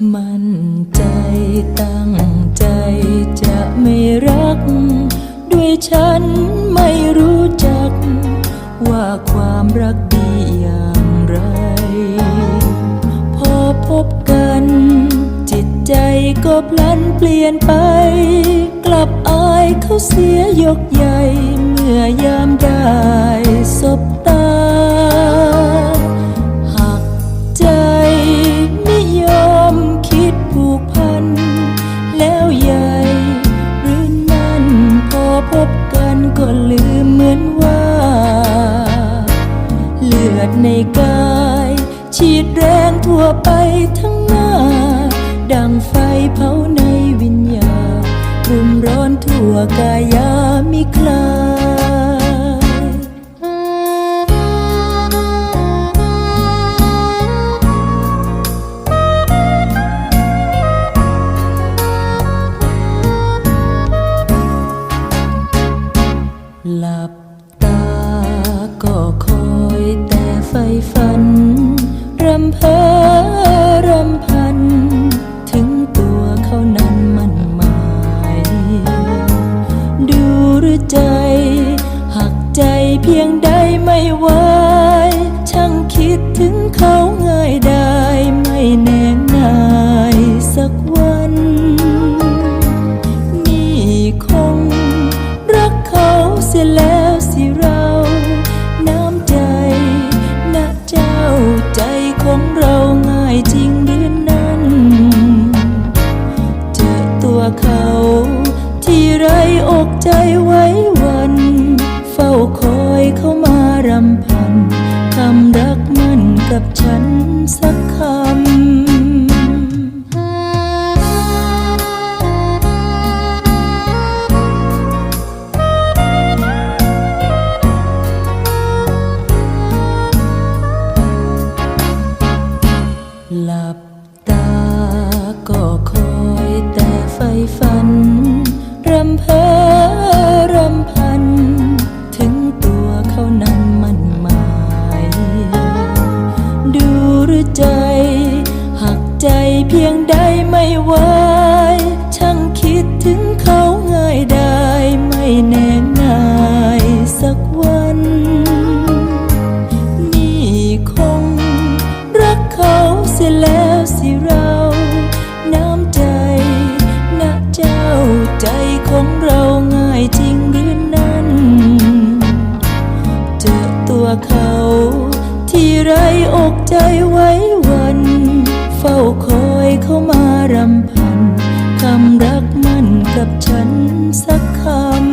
ที่ตั้งใจจะไม่รัก ด้วยฉันไม่รู้จัก ว่าความรักดีอย่างไร พอพบกัน จิตใจก็พลันเปลี่ยนไป กลับอายเขาเสียยกใหญ่ เมื่อยามได้สบตา ลือดในกาย ฉีดแรงทั่วไปทั้งหน้า ดังไฟเผาในวิญญาณรุมร้อนทั่วกายามิคลายหลับตาก็คอ ไฟฝัน รำเพอรำพัน ถึงตัวเขานั้นมันหมาย ดูหรือใจ หักใจเพียงใดไม่ไหวช่างคิดถึงเขา เขา ที่ไรอกใจไว้วัน เฝ้าคอยเขามารำพันคำรักมันกับฉันสักคำหลับตาก็คอย ฝัน รำเพอรำพัน ถึงตัวเขานั้นมันหมาย ดูหรือใจ หักใจเพียงใดไม่ว่า ใจไว้วัน เฝ้าคอยเข้ามารำพันคำรักมันกับฉันสักคำ